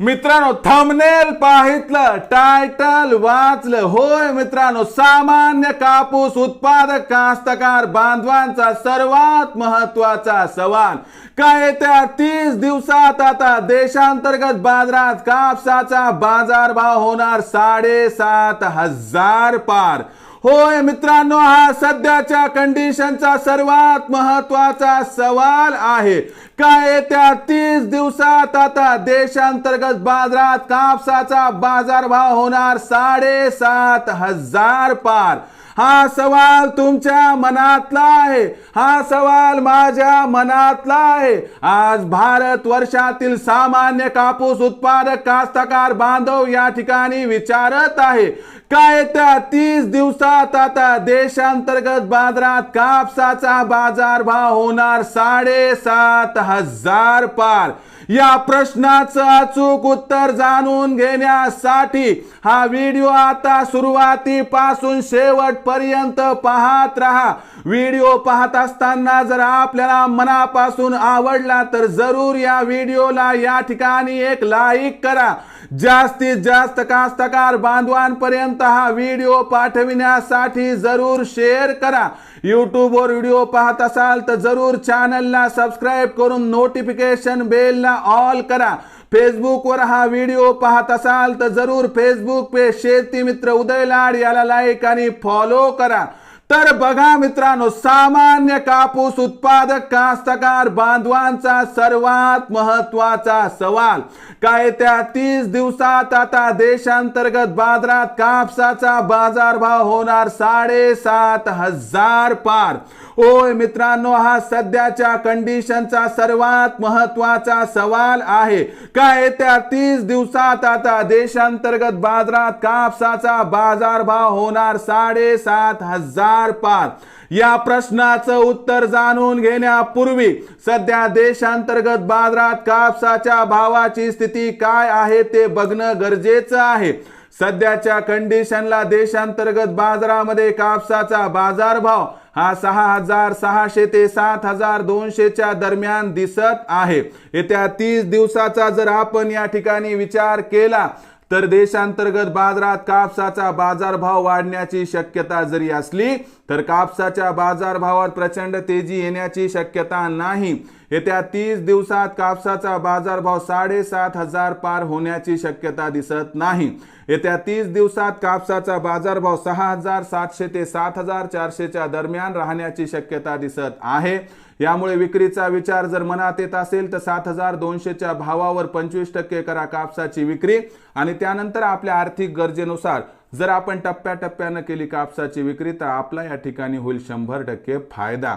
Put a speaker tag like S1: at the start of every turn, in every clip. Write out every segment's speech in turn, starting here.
S1: मित्रांनो thumbnail पाहितलं title वाचलं. होय मित्रांनो सामान्य कापूस उत्पादक कास्तकार बांधवांचा सर्वात महत्त्वाचा सवाल. काय येत्या तीस दिवसात आता देशांतर्गत बाजारात कापसाचा बाजारभाव होणार साडेसात हजार पार. होय मित्रांनो हा सध्याच्या कंडिशनचा सर्वात महत्त्वाचा सवाल आहे. काय येत्या तीस दिवसात आता देशांतर्गत बाजारात कापसाचा बाजारभाव होणार साडेसात हजार पार. हा सवाल तुमच्या मनातला आहे. हा सवाल माझ्या मनातला आहे. आज भारत वर्षातील सामान्य कापूस उत्पादक कास्तकार बांधव या ठिकाणी विचारत आहे. काय त्या तीस दिवसात आता देशांतर्गत बाजारात कापसाचा बाजारभाव होणार साडेसात हजार पार? या प्रश्नाचं अचूक उत्तर जाणून घेण्यासाठी हा व्हिडिओ आता सुरुवातीपासून शेवटपर्यंत पाहत राहा. व्हिडिओ पाहत असताना जर आपल्याला मनापासून आवडला तर जरूर या व्हिडिओला या ठिकाणी एक लाईक करा. जास्तीत जास्त कास्तकार बांधवांपर्यंत हा व्हिडिओ पाठविण्यासाठी जरूर शेअर करा. यूट्यूबवर व्हिडिओ पाहत असाल तर जरूर चॅनलला सबस्क्राईब करून नोटिफिकेशन बेलला ऑल करा. फेसबुकवर हा व्हिडिओ पाहत असाल तर जरूर फेसबुक पे शेती मित्र उदय लाड याला लाईक आणि फॉलो करा. तर बघा मित्रांनो सामान्य कापूस उत्पादक कास्तकार बांधवांचा सर्वात महत्त्वाचा सवाल. काय त्या तीस दिवसात आता देशांतर्गत बाजारात कापसाचा बाजारभाव होणार साडेसात हजार पार. होय मित्रांनो हा सध्याच्या कंडिशनचा सर्वात महत्त्वाचा सवाल आहे. काय त्या तीस दिवसात आता देशांतर्गत बाजारात कापसाचा बाजारभाव होणार साडेसात हजार पार या प्रश्नाचं उत्तर जाणून घेण्यापूर्वी सध्या देशांतर्गत बाजारात कापसाच्या भावाची स्थिती काय आहे ते बघणं गरजेचं आहे. सध्याच्या कंडिशनला देशांतर्गत बाजारामध्ये कापसाचा बाजारभाव हा सहा हजार सहाशे ते सात हजार दोनशेच्या दरम्यान दिसत आहे. येत्या तीस दिवसाचा जर आपण या ठिकाणी विचार केला तर देशांतर्गत बाजारात कापसाचा बाजारभाव वाढण्याची शक्यता जरी असली तर कापसाच्या बाजारभावात प्रचंड तेजी येण्याची शक्यता नाही. येत्या तीस दिवसात कापसाचा बाजारभाव साडेसात हजार पार होण्याची शक्यता दिसत नाही. येत्या तीस दिवसात कापसाचा बाजारभाव सहा हजार सातशे ते सात हजार चारशेच्या दरम्यान राहण्याची शक्यता दिसत आहे. यामुळे विक्रीचा विचार जर मनात येत असेल तर सात हजार दोनशेच्या भावावर पंचवीस टक्के करा कापसाची विक्री आणि त्यानंतर आपल्या आर्थिक गरजेनुसार जर आपण टप्प्याटप्प्यानं केली कापसाची विक्री तर आपला या ठिकाणी होईल शंभर टक्के फायदा.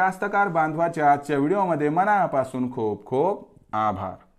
S1: कास्तकार बांधवाच्या आजच्या व्हिडिओमध्ये मनापासून खूप खूप आभार.